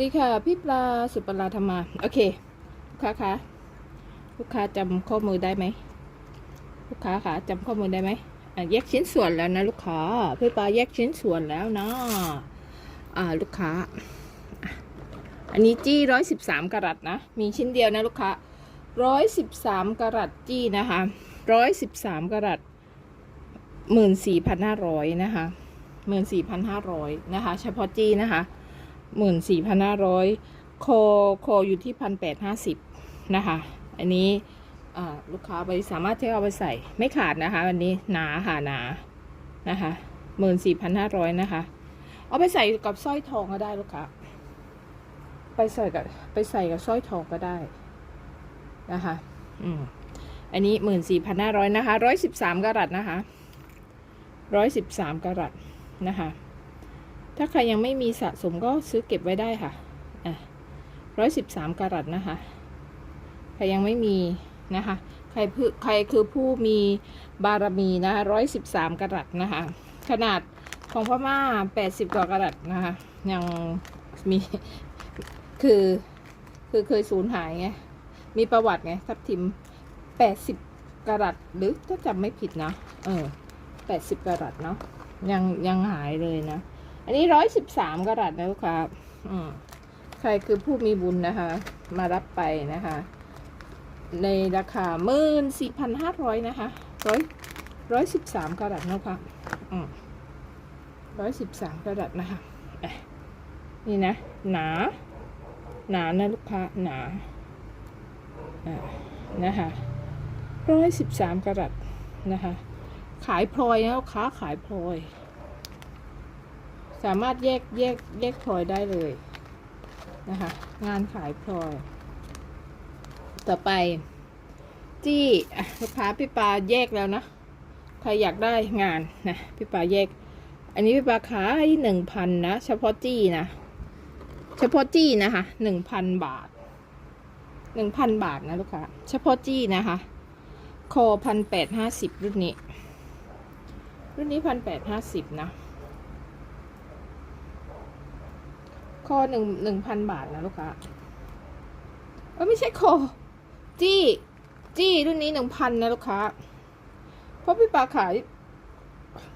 ดีค่ะ พี่ปลาสุปลาธรรมา โอเค ลูกค้าคะลูกค้าจำข้อมือได้ไหมลูกค้าคะจำข้อมือได้ไหมอะแยกชิ้นส่วนแล้วนะลูกค้าพี่ปลาแยกชิ้นส่วนแล้วนะอ่าลูกค้า อันนี้จี้ร้อยสิบสามกรัตนะ มีชิ้นเดียวนะลูกค้าร้อยสิบสามกรัตจี้นะคะร้อยสิบสามกรัตหมื่นสี่พันห้าร้อยนะคะหมื่นสี่พันห้าร้อยนะคะ เฉพาะจี้นะคะ หมื่นสี่พันห้าร้อยคอคออยู่ที่พันแปดห้าสิบนะคะ อันนี้ลูกค้าไปสามารถที่เอาไปใส่ไม่ขาดนะคะวันนี้หนาค่ะหนานะคะหมื่นสี่พันห้าร้อยนะคะ เอาไปใส่กับสร้อยทองก็ได้ลูกค้าไปใส่กับไปใส่กับสร้อยทองก็ได้นะคะ อืมอันนี้หมื่นสี่พันห้าร้อยนะคะร้อยสิบสามกรัตนะคะร้อยสิบสามกรัตนะคะ ถ้าใครยังไม่มีสะสมก็ซื้อเก็บไว้ได้ค่ะอะร้อยสิบสามกรัตนะคะ ใครยังไม่มีนะคะ ใครใครคือผู้มีบารมีนะคะร้อยสิบสามกรัตนะคะ ขนาดของพม่าแปดสิบกว่ากรัตนะคะ ยังมี คือคือเคยสูญหายไง มีประวัติไงทับทิมแปดสิบกรัตหรือถ้าจำไม่ผิดนะ เออแปดสิบกรัตเนาะ ยังยังหายเลยนะ อันนี้ร้อยสิบสามกรัตนะลูกค้าอืมใครคือผู้มีบุญนะคะ มารับไปนะคะ ในราคาหมื่นสี่พันห้าร้อยนะคะร้อยร้อยสิบสามกรัตนะคะอืมร้อยสิบสามกรัตนะคะนี่นะ หนา หนานะลูกค้าหนาอ่านะคะร้อยสิบสามกรัตนะคะ ขายพลอยนะลูกค้าขายพลอย สามารถแยกแยกแยกพลอยได้เลยนะคะ งานขายพลอย ต่อไป จี้ลูกค้าพี่ปาแยกแล้วนะ ใครอยากได้งานนะพี่ปาแยก อันนี้พี่ปาขายหนึ่งพันนะ เฉพาะจี้นะ เฉพาะจี้นะคะหนึ่งพันบาทหนึ่งพันบาทนะลูกค้าเฉพาะจี้นะคะคอพันแปดห้าสิบรุ่นนี้ รุ่นนี้พันแปดห้าสิบนะ คอหนึ่งหนึ่งพันบาทนะลูกค้าเออไม่ใช่คอ จี้ จี้รุ่นนี้หนึ่งพันนะลูกค้า เพราะพี่ปาขาย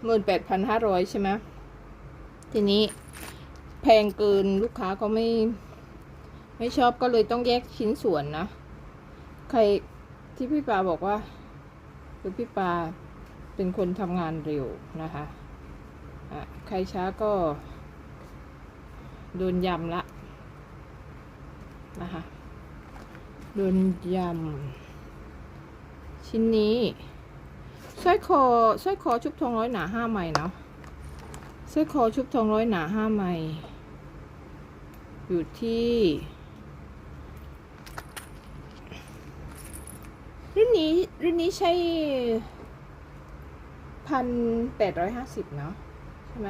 หมื่นแปดพันห้าร้อยใช่ไหมทีนี้แพงเกินลูกค้าก็ไม่ ไม่ชอบก็เลยต้องแยกชิ้นส่วนนะ ใครที่พี่ปาบอกว่าคือพี่ปาเป็นคนทำงานเร็วนะคะ อะ ใครช้าก็ โดนยำละนะคะโดนยำชิ้นนี้สร้อยคอสร้อยคอชุบทองร้อยหนาห้าไม้เนาะสร้อยคอชุบทองร้อยหนาห้าไม้อยู่ที่รุ่นนี้รุ่นนี้ใช่พันแปดร้อยห้าสิบเนาะใช่ไหม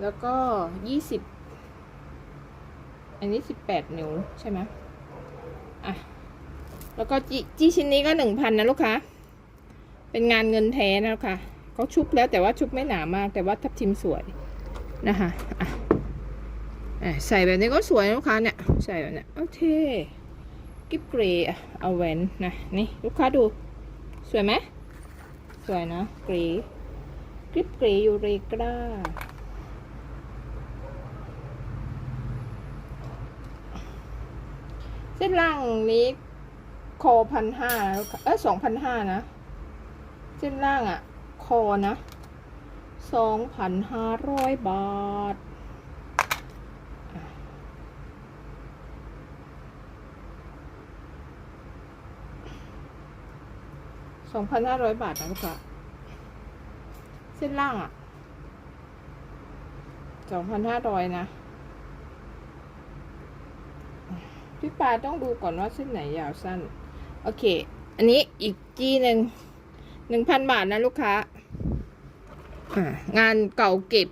แล้วก็ยี่สิบ อันนี้สิบแปดนิ้วใช่ไหมอะ แล้วก็จีจีชิ้นนี้ก็หนึ่งพันนะลูกค้า เป็นงานเงินแท้นะลูกค้าเขาชุบแล้วแต่ว่าชุบไม่หนามาก แต่ว่าทับทิมสวยนะคะอะใส่แบบนี้ก็สวยนะลูกค้าเนี่ยใส่แบบนี้โอเคกิฟเกรย์อะเอาแหวนนะนี่ลูกค้าดู สวยไหมสวยนะเกรย์กิฟเกรย์ยูเรกรา เส้นล่างนี้คอพันห้าเออสองพันห้านะ เส้นล่างอะ่ะ คอนะสองพันห้าร้อยบาท สองพันห้าร้อยบาทนะลูกค้าเส้นล่างอะ่ะสองพันห้าร้อยนะ พี่ปาต้องดูก่อนว่าเส้นไหนยาวสั้น โอเค อันนี้อีกจี้หนึ่งหนึ่งพันบาทนะลูกค้าอ่างานเก่าเก็บ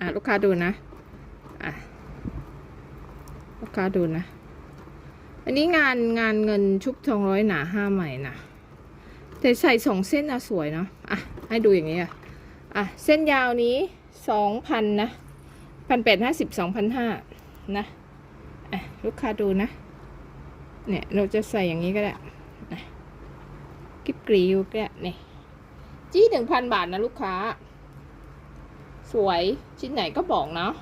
อ่าลูกค้าดูนะ อะลูกค้าดูนะ อันนี้งานงานเงินชุบทองร้อยหนาห้าใหม่นะแต่ใส่สองเส้นนะสวยเนาะ อะ ให้ดูอย่างนี้อะอะ เส้นยาวนี้สองพันนะพันแปดห้าสิบสองพันห้านะ ลูกค้าดูนะ เนี่ยเราจะใส่อย่างนี้ก็ได้กิ๊บกรีวก็ได้นี่จี้หนึ่งพันบาทนะลูกค้า สวยชิ้นไหนก็บอกเนาะ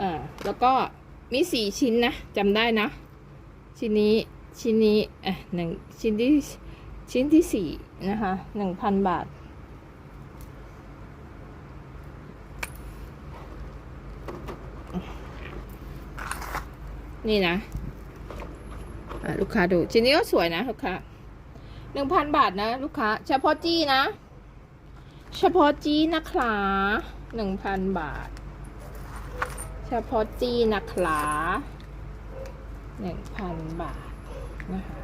อ่าแล้วก็มีสี่ชิ้นนะจำได้นะ ชิ้นนี้ชิ้นนี้อะหนึ่งชิ้นที่ชิ้นที่สี่นะคะหนึ่งพันบาท นี่นะลูกค้าดูชิ้นนี้ก็สวยนะลูกค้าหนึ่งพันบาทนะ ลูกค้า เฉพาะจี้นะ เฉพาะจี้นะคะหนึ่งพันบาท เฉพาะจี้นะคะหนึ่งพันบาทนะคะ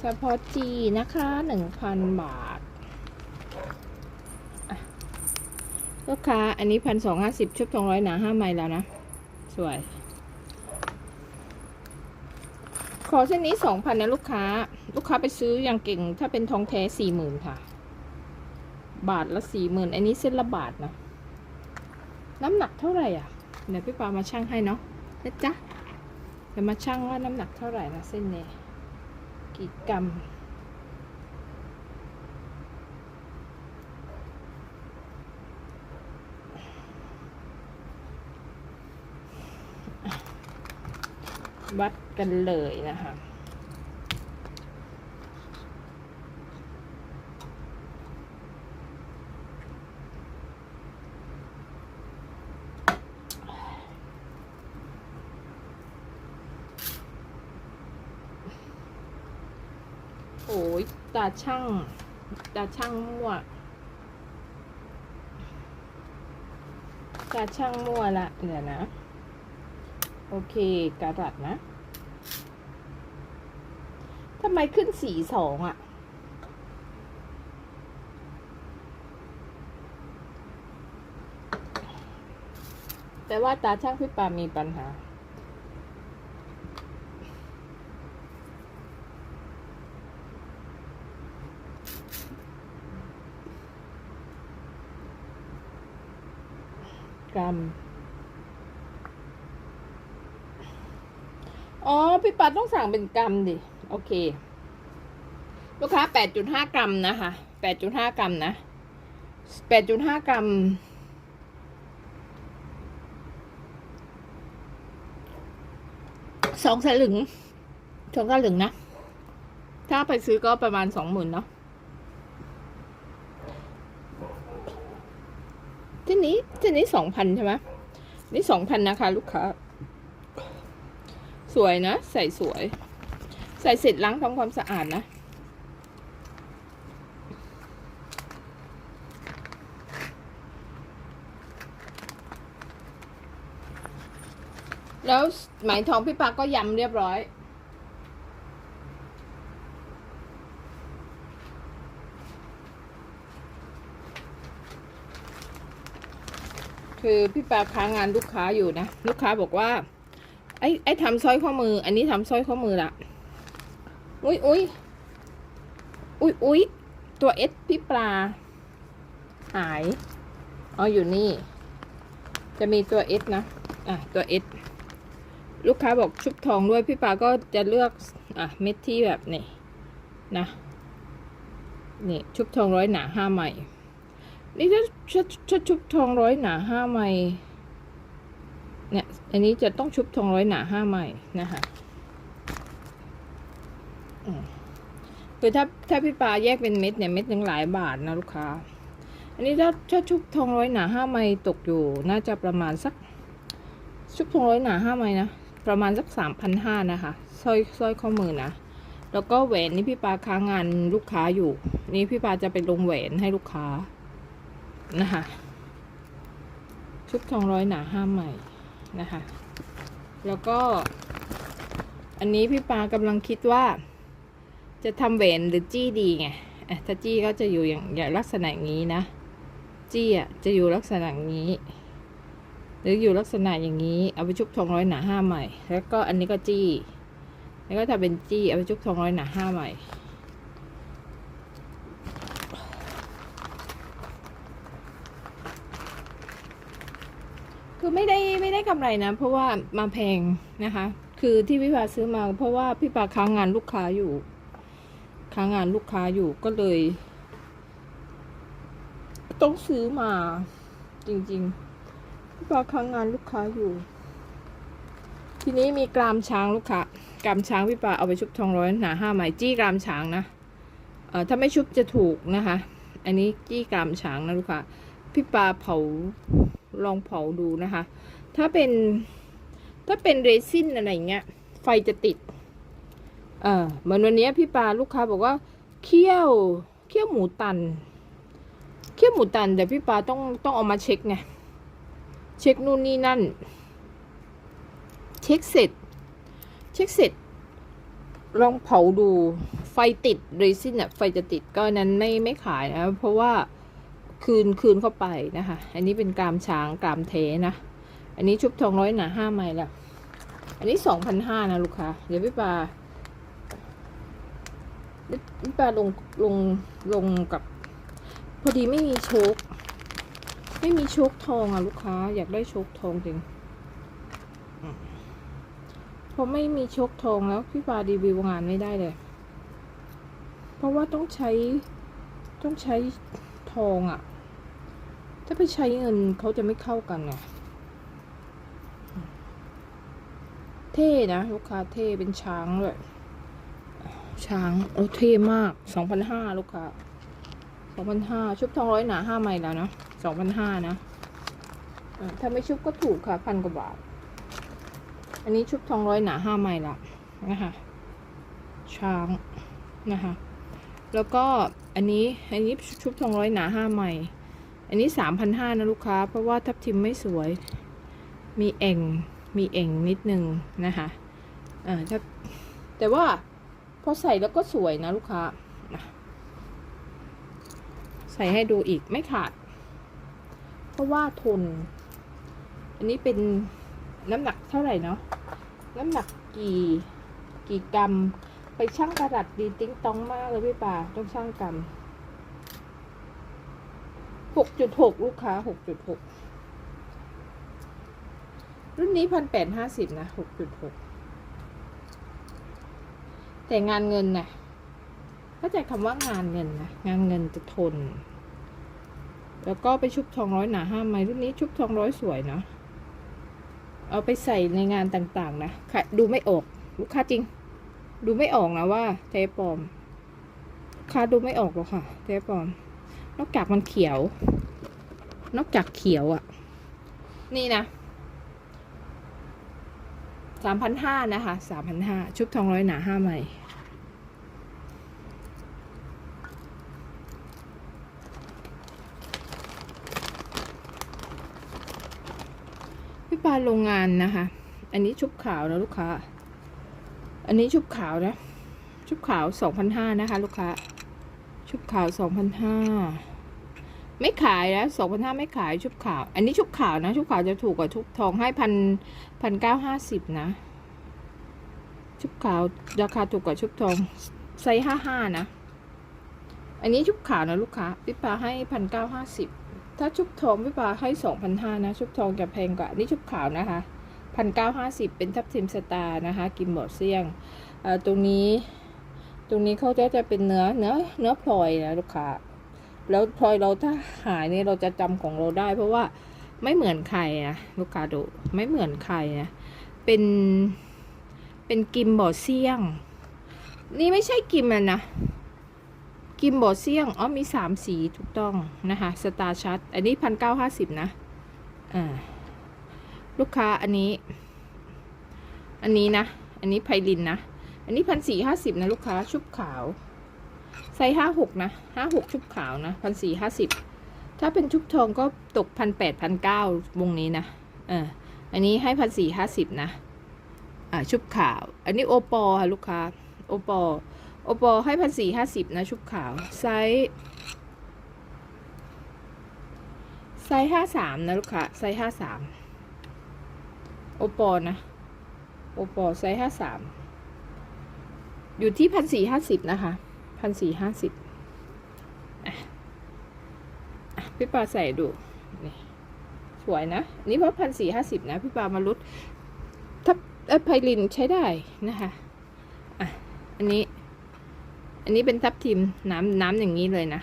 เฉพาะจีนะคะหนึ่งพันบาท ลูกค้าอันนี้พันสองห้าสิบชุบทองร้อยหนาห้าไมล์แล้วนะ สวย ขอเส้นนี้สองพันนะลูกค้า ลูกค้าไปซื้ออย่างเก่ง ถ้าเป็นทองแท้สี่หมื่นค่ะ บาทละสี่หมื่นอันนี้เส้นละบาทนะ น้ำหนักเท่าไหร่อะ เดี๋ยวพี่ปามาชั่งให้เนาะนะจ๊ะเดี๋ยวมาชั่งว่าน้ำหนักเท่าไหร่นะเส้นนี้กี่กรัม วัดกันเลยนะคะโอ้ยตาช่างตาช่างมั่วตาช่างมั่วละเดี๋ยวนะ โอเคกระดัดนะทำไมขึ้นสีสองอะ่ะ แต่ว่าตาช่างพี่ปามีปัญหา กรัม อ๋อ พี่ปาต้องสั่งเป็นกรัมดิ โอเค ลูกค้า8.5กรัมนะคะ8.5กรัมนะ8.5กรัม สองสลึงสองสลึงนะ ถ้าไปซื้อก็ประมาณสองหมื่นเนาะที่นี้ที่นี้สองพันใช่ไหมนี่สองพันนะคะ ลูกค้า สวยนะ ใส่สวย ใส่เสร็จล้างทำความสะอาดนะ แล้วไหมทองพี่ปาก็ยำเรียบร้อยคือพี่ปาค้างานลูกค้าอยู่นะ ลูกค้าบอกว่า ไอ้ไอ้ทำสร้อยข้อมือ อันนี้ทำสร้อยข้อมือละอุ้ยอุ้ยอุ้ยอุ้ยตัวเอสพี่ปลา หายอ๋ออยู่นี่ จะมีตัวเอสนะ อะ ตัวเอสลูกค้าบอกชุบทองด้วยพี่ปลาก็จะเลือก อะ เม็ดที่แบบนี่นะ นี่ ชุบทองร้อยหนาห้าใหม่ นี่ถ้าถ้าถ้าชุบทองร้อยหนาห้าใหม่ เนี่ย อันนี้จะต้องชุบทองร้อยหนาห้าใหม่นะคะคือถ้าถ้าพี่ปลาแยกเป็นเม็ดเนี่ยเม็ดหนึ่งหลายบาทนะลูกค้า อันนี้ถ้าถ้าชุบทองร้อยหนาห้าไม้ตกอยู่ น่าจะประมาณสัก ชุบทองร้อยหนาห้าไม้นะประมาณสักสามพันห้านะคะสร้อยสร้อยข้อมือนะแล้วก็แหวนนี่พี่ปลาค้างงานลูกค้าอยู่ นี่พี่ปลาจะไปลงแหวนให้ลูกค้านะคะชุบทองร้อยหนาห้าไม้ นะคะ แล้วก็ อันนี้พี่ปากำลังคิดว่า จะทำแหวนหรือจี้ดีไงถ้าจี้ก็จะอยู่อย่างอย่างลักษณะงนี้นะ จี้อะจะอยู่ลักษณะงนี้ หรืออยู่ลักษณะอย่างนี้ เอาไปชุบทองร้อยหนาห้าใหม่ แล้วก็อันนี้ก็จี้ แล้วก็ถ้าเป็นจี้เอาไปชุบทองร้อยหนาห้าใหม่ คือไม่ได้ไม่ได้ กำไรนะ เพราะว่ามาแพงนะคะ คือที่พี่ปาซื้อมา เพราะว่าพี่ปาค้างงานลูกค้าอยู่ ค้างงานลูกค้าอยู่ก็เลย ต้องซื้อมาจริงๆพี่ปาค้างงานลูกค้าอยู่ ทีนี้มีกรามช้างลูกค้ากรามช้างพี่ปาเอาไปชุบทองร้อยหนาห้าไหมจี้กรามช้างนะเอ่อถ้าไม่ชุบจะถูกนะคะ อันนี้จี้กรามช้างนะลูกค้าพี่ปาเผาลองเผาดูนะคะ ถ้าเป็น ถ้าเป็นเรซินอะไรเงี้ย ไฟจะติด เออเหมือนวันนี้พี่ปาลูกค้าบอกว่า เคี่ยว เคี่ยวหมูตัน เคี่ยวหมูตันแต่พี่ปาต้องต้องเอามาเช็คไง เช็คนู่นนี่นั่น เช็คเสร็จ เช็คเสร็จ ลองเผาดูไฟติดเรซินอะไฟจะติดก็นั้นไม่ไม่ขายนะ เพราะว่าคืนคืนเข้าไปนะคะ อันนี้เป็นกรามช้างกรามเทนะ อันนี้ชุบทองร้อยหนาห้าไมล์ละอันนี้สองพันห้านะลูกค้าเดี๋ยวพี่ปลาพี่ปาลงลงลงกับ พอดีไม่มีโชคไม่มีโชคทองอะลูกค้า อยากได้โชคทองจริงพอไม่มีโชคทองแล้วพี่ปลารีวิวงานไม่ได้เลย เพราะว่าต้องใช้ต้องใช้ทองอะ ถ้าไปใช้เงินเขาจะไม่เข้ากันไง เท่นะ ลูกค้าเท่เป็นช้างเลยช้างโอ้เท่มากสองพันห้าลูกค้าสองพันห้าชุบทองร้อยหนาห้าไมล์แล้วนะสองพันห้านะถ้าไม่ชุบก็ถูกค่ะพันกว่าบาท อันนี้ชุบทองร้อยหนาห้าไมล์ละนะคะช้างนะคะแล้วก็อันนี้อันนี้ชุบทองร้อยหนาห้าไมล์อันนี้สามพันห้านะลูกค้า เพราะว่าทับทิมไม่สวย มีเอ่ง มีเอ่งนิดนึงนะคะอ่าถ้าแต่ว่าพอใส่แล้วก็สวยนะลูกค้า ใส่ให้ดูอีกไม่ขาด เพราะว่าทน อันนี้เป็นน้ำหนักเท่าไหร่เนาะน้ำหนักกี่กี่กรัมไปชั่งกระดัดดีติ้งต้องมากเลยพี่ป่าต้องชั่งกรัมหกจุดหกลูกค้าหกจุดหก รุ่นนี้พันแปดห้าสิบนะหกจุดหกแต่งานเงินนะเข้าใจคำว่างานเงินนะงานเงินจะทน แล้วก็ไปชุบทองร้อยหนาห้าไม้รุ่นนี้ชุบทองร้อยสวยเนาะเอาไปใส่ในงานต่างๆนะค่ะดูไม่ออกลูกค้าจริง ดูไม่ออกนะว่าเทปปลอมค้าดูไม่ออกหรอกค่ะเทปปลอม นอกจากมันเขียว นอกจากเขียวอะ่ะ นี่นะ สามพันห้านะคะสามพันห้าชุบทองร้อยหนาห้าใหม่พี่ปาโรงงานนะคะ อันนี้ชุบขาวนะลูกค้า อันนี้ชุบขาวนะ ชุบขาวสองพันห้านะคะ ลูกค้า ชุบขาวสองพันห้า ไม่ขายนะสองพันห้าไม่ขายชุบขาว อันนี้ชุบขาวนะ ชุบขาวจะถูกกว่าชุบทองให้พันพันเก้าห้าสิบนะ ชุบขาวราคาถูกกว่าชุบทองไซส์ห้าห้านะ อันนี้ชุบขาวนะลูกค้าพี่ปาให้พันเก้าห้าสิบถ้าชุบทองพี่ปาให้สองพันห้านะ ชุบทองจะแพงกว่า นี่ชุบขาวนะคะพันเก้าห้าสิบเป็นทับทิมสตาร์นะคะ กิมบอดเซียงตรงนี้ ตรงนี้เขาจะจะเป็นเนื้อเนื้อเนื้อพลอยนะลูกค้า แล้วพลอยเราถ้าหายเนี่ยเราจะจำของเราได้ เพราะว่าไม่เหมือนใครนะลูกค้าดูไม่เหมือนใครนะเป็นเป็นกิมบอเซียง นี่ไม่ใช่กิมอะนะ กิมบอเซียงอ๋อมีสามสีถูกต้องนะคะสตาร์ชัดอันนี้พันเก้าห้าสิบนะอ่าลูกค้าอันนี้ อันนี้นะ อันนี้ไพลินนะ อันนี้พันสี่ห้าสิบนะลูกค้าชุบขาว ไซส์ห้าหกนะห้าหกชุบขาวนะพันสี่ห้าสิบถ้าเป็นชุบทองก็ตกพันแปดพันเก้าวงนี้นะเอออันนี้ให้พันสี่ห้าสิบนะอ่าชุบขาว อันนี้โอปอค่ะลูกค้าโอปอโอปอให้พันสี่ห้าสิบนะชุบขาวไซส์ไซส์ห้าสามนะลูกค้าไซส์ห้าสามโอปอนะโอปอไซส์ห้าสามอยู่ที่พันสี่ห้าสิบนะคะ พันสี่ห้าสิบพี่ปาใส่ดูนี่สวยนะ นี่เพราะพันสี่ห้าสิบนะ พี่ปามารุดทับเอ้ยไพลินใช้ได้นะคะอะอันนี้ อันนี้เป็นทับทิมน้ำน้ำอย่างนี้เลยนะ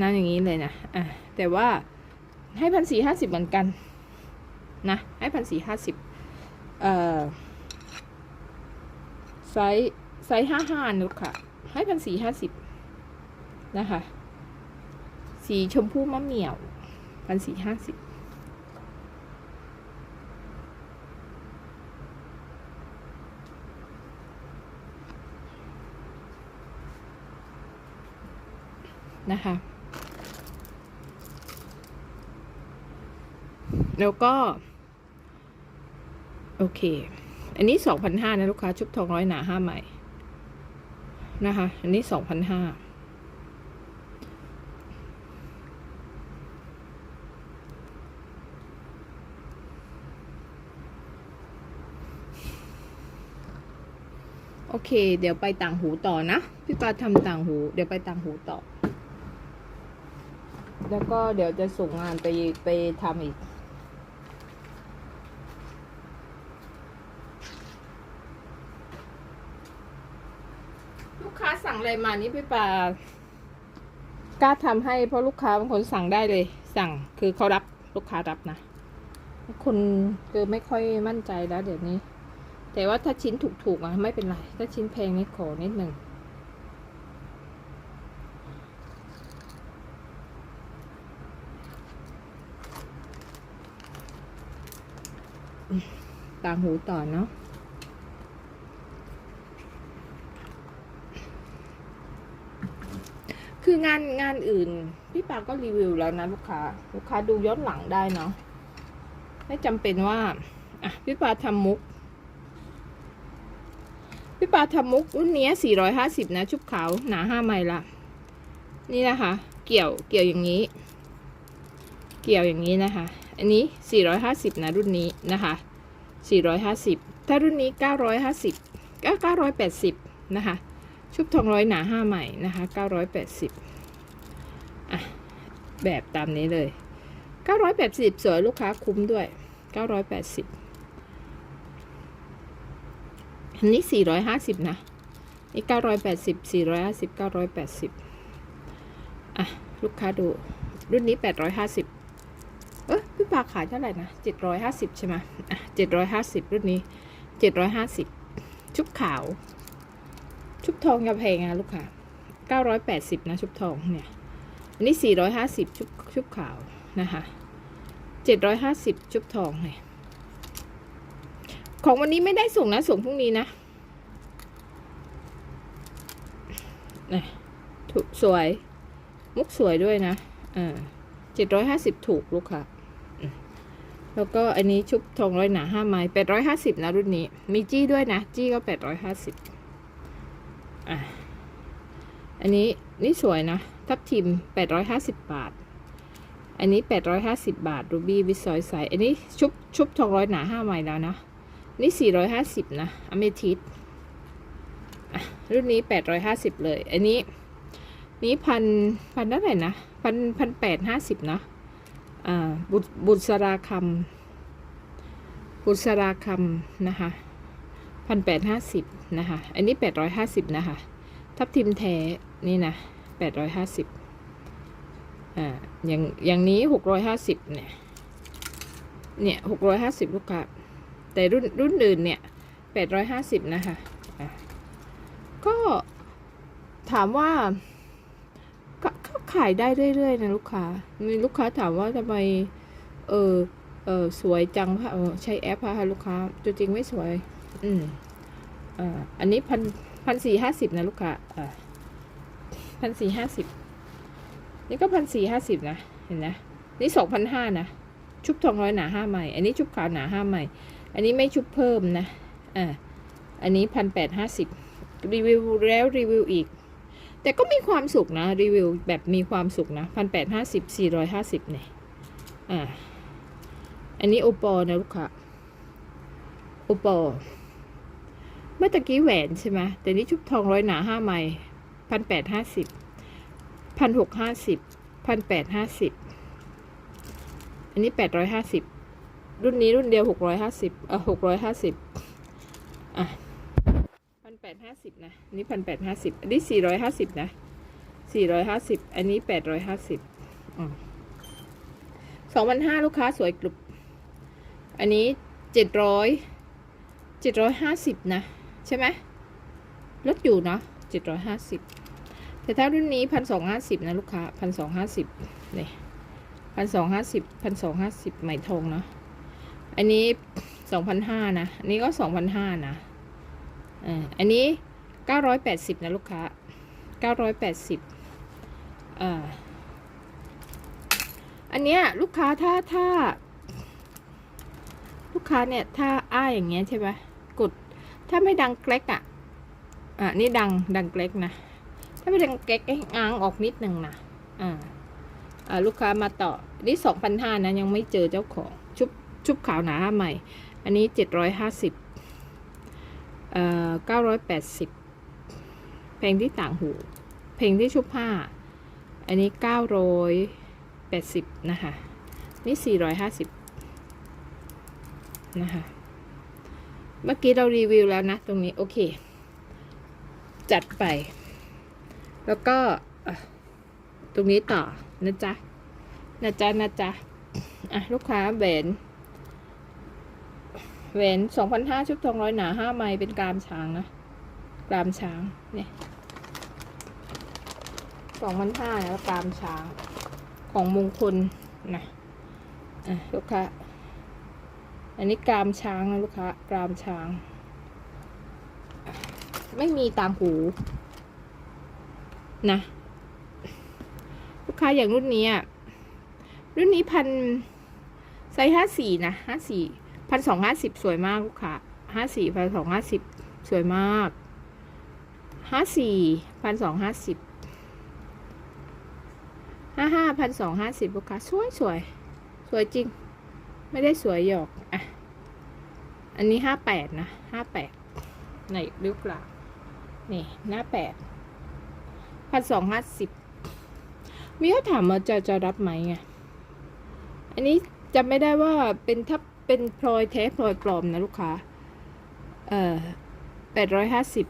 น้ำอย่างนี้เลยนะอะแต่ว่าให้พันสี่ห้าสิบเหมือนกัน นะ ให้พันสี่ห้าสิบเอ่อไซส์ไซส์ห้าห้านุกค่ะ ให้พันสี่ห้าสิบนะคะ สีชมพูมะเหมี่ยวพันสี่ห้าสิบนะคะแล้วก็ โอเค อันนี้สองพันห้านะ ลูกค้า ชุบทองร้อยหนาห้าใหม่ นะคะ อันนี้สองพันห้าโอเค เดี๋ยวไปต่างหูต่อนะ พี่ปาทำต่างหู เดี๋ยวไปต่างหูต่อ แล้วก็เดี๋ยวจะส่งงานไปไปทำอีกลูกค้าสั่ง อะไรมานี่พี่ปากล้าทำให้เพราะลูกค้าบางคนสั่งได้เลย สั่งคือเขารับลูกค้ารับนะคนคือไม่ค่อยมั่นใจแล้วเดี๋ยวนี้ แต่ว่าถ้าชิ้นถูกๆอะไม่เป็นไร ถ้าชิ้นแพงนี่ขอนิดหนึ่งตางหูต่อเนาะ คืองานงานอื่น พี่ปาก็รีวิวแล้วนะลูกค้า ลูกค้าดูย้อนหลังได้เนาะไม่จำเป็นว่าอะพี่ปาทำมุก พี่ปาทำมุกรุ่นนี้สี่ร้อยห้าสิบนะชุบขาวหนาห้าไมล์ละนี่นะคะ เกี่ยวเกี่ยวอย่างนี้ เกี่ยวอย่างนี้นะคะ อันนี้สี่ร้อยห้าสิบนะรุ่นนี้นะคะ450ถ้ารุ่นนี้950ก็980นะคะ ชุบทองร้อยหนา5ใหม่นะคะ980อะแบบตามนี้เลย980สวยลูกค้าคุ้มด้วย980อันนี้450นะนี่980 450 980อะลูกค้าดูรุ่นนี้850เออพี่ปาขายเท่าไหร่นะเจ็ดร้อยห้าสิบใช่ไหมอะเจ็ดร้อยห้าสิบรุ่นนี้เจ็ดร้อยห้าสิบชุบขาว ชุบทองจะแพงนะลูกค้าเก้าร้อยแปดสิบนะชุบทองเนี่ย อันนี้สี่ร้อยห้าสิบชุบชุบขาวนะคะเจ็ดร้อยห้าสิบชุบทองเนี่ย ของวันนี้ไม่ได้ส่งนะ ส่งพรุ่งนี้นะนี่ถูกสวย มุกสวยด้วยนะอ่าเจ็ดร้อยห้าสิบถูกลูกค้าแล้วก็อันนี้ชุบทองร้อยหนาห้าไม้แปดร้อยห้าสิบนะรุ่นนี้ มีจี้ด้วยนะ จี้ก็แปดร้อยห้าสิบ อะ อันนี้นี่สวยนะ ทับทิมแปดร้อยห้าสิบบาท อันนี้แปดร้อยห้าสิบบาท รูบี้วิซอยใสอันนี้ชุบชุบทองร้อยหนาห้าไม้แล้วนะ นี่สี่ร้อยห้าสิบนะ อเมทิสอะรุ่นนี้แปดร้อยห้าสิบเลย อันนี้ นี้พันพันเท่าไหร่นะพันพันแปดห้าสิบนะอ่าบุตรบุษราคำบุษราคำนะคะ พันแปดห้าสิบนะคะ อันนี้แปดร้อยห้าสิบนะคะ ทับทิมแท้ นี่นะแปดร้อยห้าสิบอ่า อย่างอย่างนี้หกร้อยห้าสิบเนี่ย เนี่ยหกร้อยห้าสิบลูกค้า แต่รุ่นรุ่นอื่นเนี่ยแปดร้อยห้าสิบนะคะอะก็ถามว่าก็ขายได้เรื่อยๆนะลูกค้า มีลูกค้าถามว่าทำไม เออเออสวยจังค่ะใช้แอปค่ะลูกค้า ตัวจริงไม่สวย อืมอ่าอันนี้พันพันสี่ห้าสิบนะลูกค้าอ่าพันสี่ห้าสิบนี่ก็พันสี่ห้าสิบนะ เห็นนะ นี่สองพันห้านะ ชุบทองร้อยหนาห้าใหม่ อันนี้ชุบขาวหนาห้าใหม่ อันนี้ไม่ชุบเพิ่มนะ อ่า อันนี้พันแปดห้าสิบรีวิวแล้วรีวิวอีก แต่ก็มีความสุขนะ รีวิวแบบมีความสุขนะพันแปดห้าสิบสี่ร้อยห้าสิบเนี่ย อ่า อันนี้โอปอนะลูกค้าโอปอ เมื่อตะกี้แหวนใช่ไหมแต่นี้ชุบทองร้อยหนาห้าไม้พันแปดห้าสิบพันหกห้าสิบพันแปดห้าสิบอันนี้แปดร้อยห้าสิบรุ่นนี้รุ่นเดียวหกร้อยห้าสิบเออหกร้อยห้าสิบอะพันแปดห้าสิบนะอันนี้พันแปดห้าสิบอันนี้สี่ร้อยห้าสิบนะสี่ร้อยห้าสิบอันนี้แปดร้อยห้าสิบสองพันห้าลูกค้าสวยกรุบอันนี้เจ็ดร้อยเจ็ดร้อยห้าสิบนะ ใช่ไหมลดอยู่เนาะเจ็ดร้อยห้าสิบแต่ถ้ารุ่นนี้พันสองห้าสิบนะลูกค้าพันสองห้าสิบเนี่ยพันสองห้าสิบพันสองห้าสิบไหมทองเนาะอันนี้สองพันห้านะ อันนี้ก็สองพันห้านะอ่าอันนี้เก้าร้อยแปดสิบนะลูกค้าเก้าร้อยแปดสิบอ่าอันเนี้ยลูกค้าถ้าถ้า ลูกค้าเนี่ยถ้าอ้าอย่างเงี้ยใช่ไหม ถ้าไม่ดังแกลกอะ อะนี่ดังดังเกล็กนะ ถ้าไม่ดังเกล็กให้ง้างออกนิดหนึ่งนะอ่าอ่าลูกค้ามาต่อ นี่สองพันห้านะ ยังไม่เจอเจ้าของ ชุบชุบขาวหนาใหม่ อันนี้เจ็ดร้อยห้าสิบเอ่อเก้าร้อยแปดสิบเพลงที่ต่างหู เพลงที่ชุบผ้า อันนี้เก้าร้อยแปดสิบนะคะ นี่สี่ร้อยห้าสิบนะคะ เมื่อกี้เรารีวิวแล้วนะ ตรงนี้โอเค จัดไป แล้วก็ตรงนี้ต่อนะจ๊ะนะจ๊ะนะจ๊ะอะลูกค้าแหวนแหวนสองพันห้าชุบทองร้อยหนาห้าไม้เป็นกรามช้างนะกรามช้างเนี่ยสองพันห้าแล้วกรามช้างของมงคลนะอะลูกค้า อันนี้กรามช้างนะลูกค้ากรามช้าง ไม่มีต่างหูนะ ลูกค้าอย่างรุ่นนี้อะรุ่นนี้พันไซส์ห้าสี่นะห้าสี่พันสองห้าสิบสวยมากลูกค้าห้าสี่พันสองห้าสิบสวยมากห้าสี่พันสองห้าสิบห้าห้าพันสองห้าสิบลูกค้าสวยสวยสวยจริง ไม่ได้สวยหยอก อะ อันนี้ห้าแปดนะห้าแปดในลึกกลางนี่ หน้าแปดพันสองห้าสิบมีเขาถามมาจะจะรับไหมไง อันนี้จำไม่ได้ว่าเป็นถ้าเป็นพลอยแท้พลอยปลอมนะลูกค้า เอ่อแปดร้อยห้าสิบ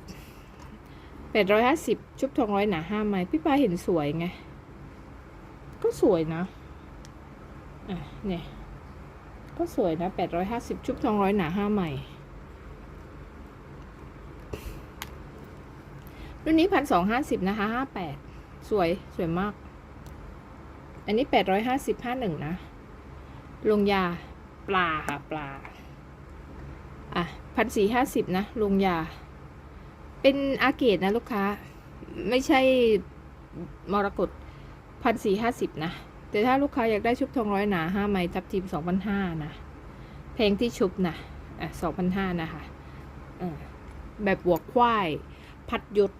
แปดร้อยห้าสิบชุบทองร้อยหนาห้าไม้พี่ปาเห็นสวยไง ก็สวยนะ อะ เนี่ย ก็สวยนะแปดร้อยห้าสิบชุบทองร้อยหนาห้าใหม่รุ่นนี้พันสองห้าสิบนะคะห้าแปดสวยสวยมาก อันนี้แปดร้อยห้าสิบห้าหนึ่งนะ ลงยาปลาค่ะปลา อะพันสี่ห้าสิบนะ ลงยา เป็นอาเกตนะลูกค้า ไม่ใช่มรกตพันสี่ห้าสิบนะ แต่ถ้าลูกค้าอยากได้ชุบทองร้อยหนาห้าไม้ทับทิมสองพันห้านะเพลงที่ชุบนะอะสองพันห้านะคะอ่าแบบบวกควาย พัดยศ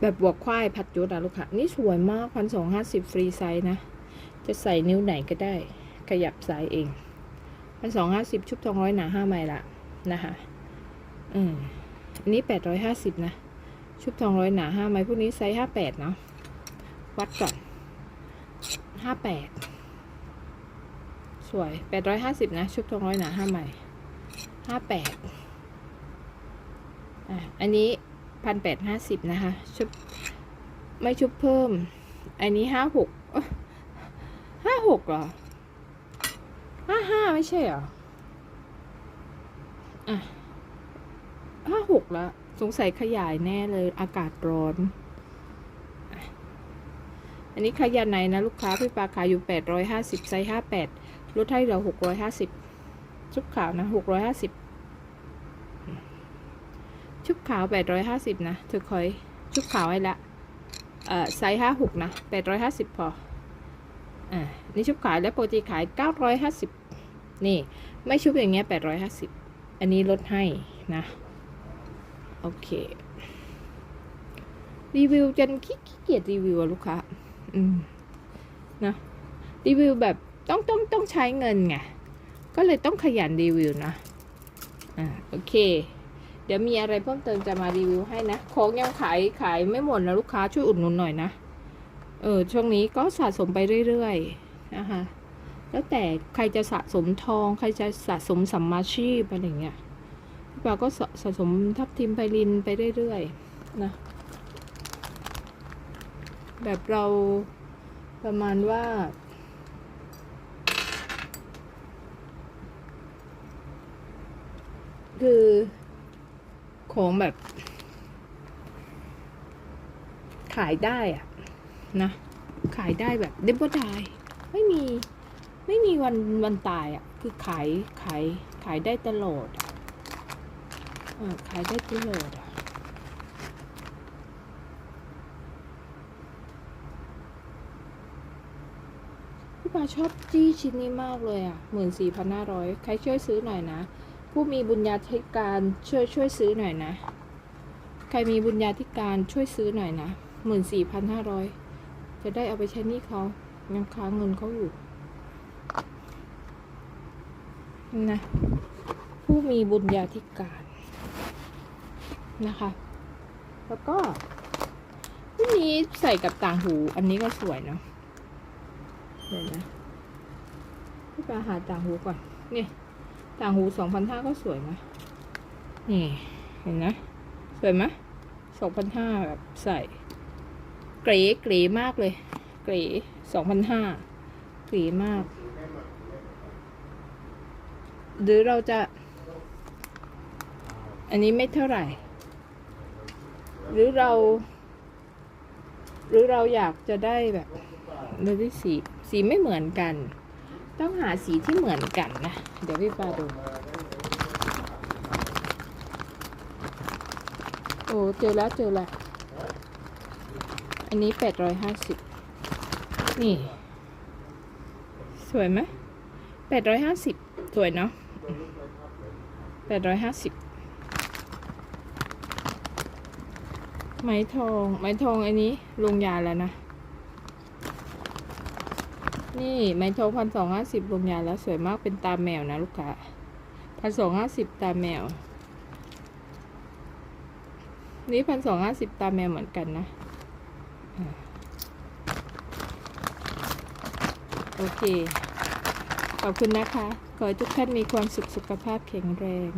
แบบบวกควายพัดยศอะลูกค้านี่สวยมากพันสองห้าสิบฟรีไซส์นะ จะใส่นิ้วไหนก็ได้ ขยับสายเองพันสองห้าสิบชุบทองร้อยหนาห้าไม้ละนะคะ อืมอันนี้แปดร้อยห้าสิบนะ ชุบทองร้อยหนาห้าไม้พวกนี้ไซส์ห้าแปดเนาะวัดก่อนห้าแปดสวยแปดร้อยห้าสิบนะ ชุบทองร้อยหนาห้าไม้ห้าแปดอะอันนี้พันแปดห้าสิบนะคะ ชุบไม่ชุบเพิ่ม อันนี้ห้าหกห้าหกเหรอห้าห้าไม่ใช่เหรอ อะห้าหกแล้ว สงสัยขยายแน่เลยอากาศร้อน อันนี้ขยายในนะลูกค้าพี่ปลาขายอยู่แปดร้อยห้าสิบไซส์ห้าแปดลดให้เราหกร้อยห้าสิบชุบขาวนะหกร้อยห้าสิบชุบขาวแปดร้อยห้าสิบนะเธอคอย ชุบขาวให้ละเอ่อไซส์ห้าหกนะแปดร้อยห้าสิบพออ่านี่ชุบขายแล้วปกติขายเก้าร้อยห้าสิบนี่ ไม่ชุบอย่างเงี้ยแปดร้อยห้าสิบอันนี้ลดให้นะ โอเค รีวิวจนขี้เกียจรีวิวอะลูกค้า อืม นะ รีวิวแบบต้องต้องต้องใช้เงินไง ก็เลยต้องขยันรีวิวนะ อ่า โอเค เดี๋ยวมีอะไรเพิ่มเติมจะมารีวิวให้นะ ของยังขายขายไม่หมดนะลูกค้าช่วยอุดหนุนหน่อยนะ เออ ช่วงนี้ก็สะสมไปเรื่อยๆ นะคะแล้วแต่ใครจะสะสมทอง ใครจะสะสมสัมมาชีพอะไรอย่างเงี้ย พี่ปาก็สะสสมทับทิมไพลินไปเรื่อยๆนะ แบบเราประมาณว่า คือของแบบ ขายได้อะนะ ขายได้แบบเด็บดายไม่มีไม่มีวันวันตายอะ่ะ คือขายขายขายได้ตลอด ขายได้ตลอดอะพี่ปาชอบจี้ชิ้นนี้มากเลยอะหมื่นสี่พันห้าร้อยใครช่วยซื้อหน่อยนะ ผู้มีบุญญาธิการช่วยช่วยซื้อหน่อยนะ ใครมีบุญญาธิการช่วยซื้อหน่อยนะหมื่นสี่พันห้าร้อยจะได้เอาไปใช้หนี้เขายังค้างเงินเขาอยู่นะผู้มีบุญญาธิการ นะคะ แล้วก็ผู้นี้ใส่กับต่างหู อันนี้ก็สวยเนาะเดี๋ยวนะพี่ปาหาต่างหูก่อน นี่ ต่างหูสองพันห้าก็สวยนะนี่เห็นนะสวยไหมสองพันห้าแบบใส่ เก๋เก๋มากเลย เก๋สองพันห้าเก๋มาก หรือเราจะ อันนี้ไม่เท่าไหร่ หรือเรา หรือเราอยากจะได้แบบเราได้สีสีไม่เหมือนกัน ต้องหาสีที่เหมือนกันนะ เดี๋ยวพี่ปาดู โอ้เจอแล้วเจอแล้ว อันนี้แปดร้อยห้าสิบนี่ สวยไหมแปดร้อยห้าสิบสวยเนาะแปดร้อยห้าสิบ ไหมทองไหมทองอันนี้ลงยาแล้วนะ นี่ไหมทองพันสองห้าสิบลงยาแล้วสวยมากเป็นตาแมวนะลูกค้าพันสองห้าสิบตาแมว นี่พันสองห้าสิบตาแมวเหมือนกันนะโอเค ขอบคุณนะคะ ขอให้ทุกท่านมีความสุขสุขภาพแข็งแรง